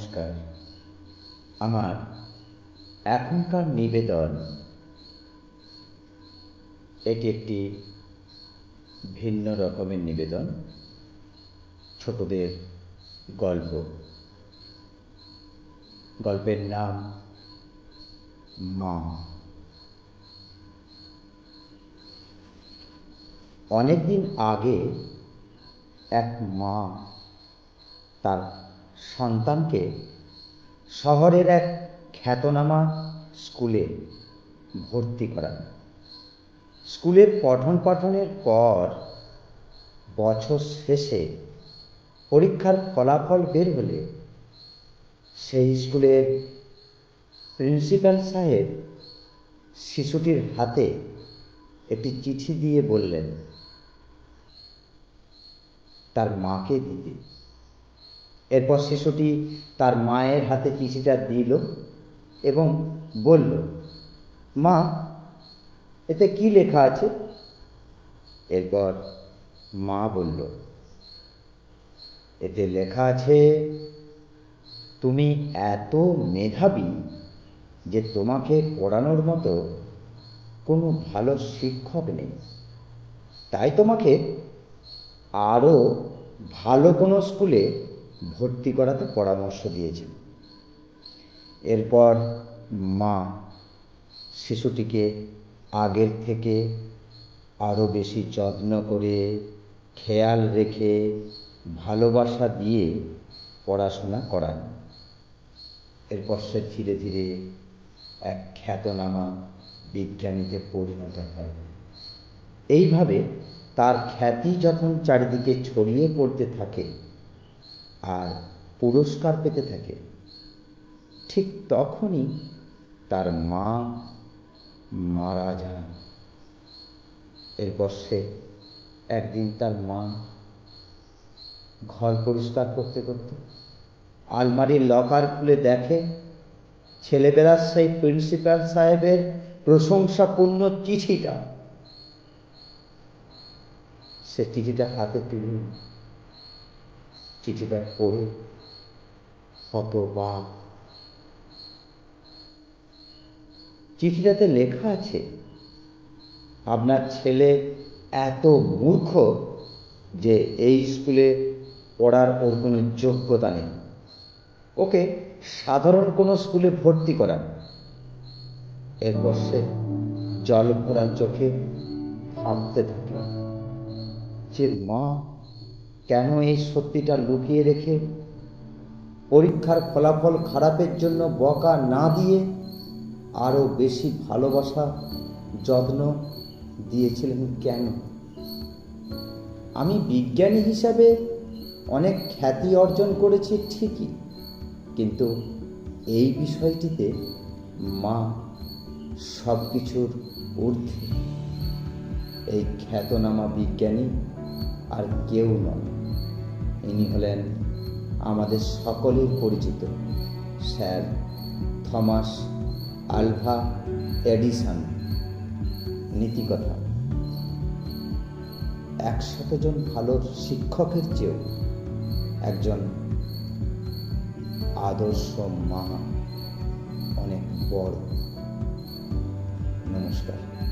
নমস্কার। আমার এখনকার নিবেদন এটি একটি ভিন্ন রকমের নিবেদন, ছোটদের গল্প। গল্পের নাম মা। অনেকদিন আগে এক মা তার সন্তানকে শহরের এক খ্যাতনামা স্কুলে ভর্তি করান। স্কুলের পঠন পাঠনের পর বছর শেষে পরীক্ষার ফলাফল বের হলে সেই স্কুলের প্রিন্সিপাল সাহেব শিশুটির হাতে একটি চিঠি দিয়ে বললেন, তার মাকে দিতে। এরপর শিশুটি তার মায়ের হাতে চিঠিটা দিল এবং বলল, মা, এতে কি লেখা আছে? এরপর মা বলল, এতে লেখা আছে, তুমি এত মেধাবী যে তোমাকে পড়ানোর মতো কোনো ভালো শিক্ষক নেই। তাই তোমাকে আরও ভালো কোনো স্কুলে ভর্তি করাতে পরামর্শ দিয়েছেন এরপর মা শিশুটিকে আগের থেকে আরও বেশি যত্ন করে খেয়াল রেখে ভালোবাসা দিয়ে পড়াশোনা করান। এরপর সে ধীরে ধীরে এক খ্যাতনামা বিজ্ঞানীতে পরিণত হয়। এইভাবে তার খ্যাতি যখন চারিদিকে ছড়িয়ে পড়তে থাকে আর পুরস্কার পেতে থাকে। ঠিক তখনই তার মা মারা যান। এরপর সে একদিন তার মা ঘর পরিষ্কার করতে করতে আলমারির লকার খুলে দেখে, ছেলেবেলার সেই প্রিন্সিপাল সাহেবের প্রশংসাপূর্ণ চিঠিটা। সে চিঠিটা হাতে তুলে চিঠিটা পড়ে হতবাক। চিঠিটাতে লেখা আছে, আপনার ছেলে এত মূর্খ যে এই স্কুলে পড়ার ওর কোনো যোগ্যতা নেই। ওকে সাধারণ কোনো স্কুলে ভর্তি করান। এরপর সে জল ভরা চোখে ভাবতে থাকে যে মা কেন এই সত্যিটা লুকিয়ে রেখে? পরীক্ষার ফলাফল খারাপের জন্য বকা না দিয়ে আরও বেশি ভালোবাসা, যত্ন দিয়েছিলেন কেন? আমি বিজ্ঞানী হিসাবে অনেক খ্যাতি অর্জন করেছি ঠিকই, কিন্তু এই বিষয়টিতে মা সব কিছুর ঊর্ধ্বে। এই খ্যাতনামা বিজ্ঞানী আর কেউ নন। ইনি হলেন আমাদের সকলের পরিচিত স্যার থমাস আলভা এডিসন, নীতিকথা। একশত জন ভালো শিক্ষকের চেয়েও একজন আদর্শ মা অনেক বড়। নমস্কার।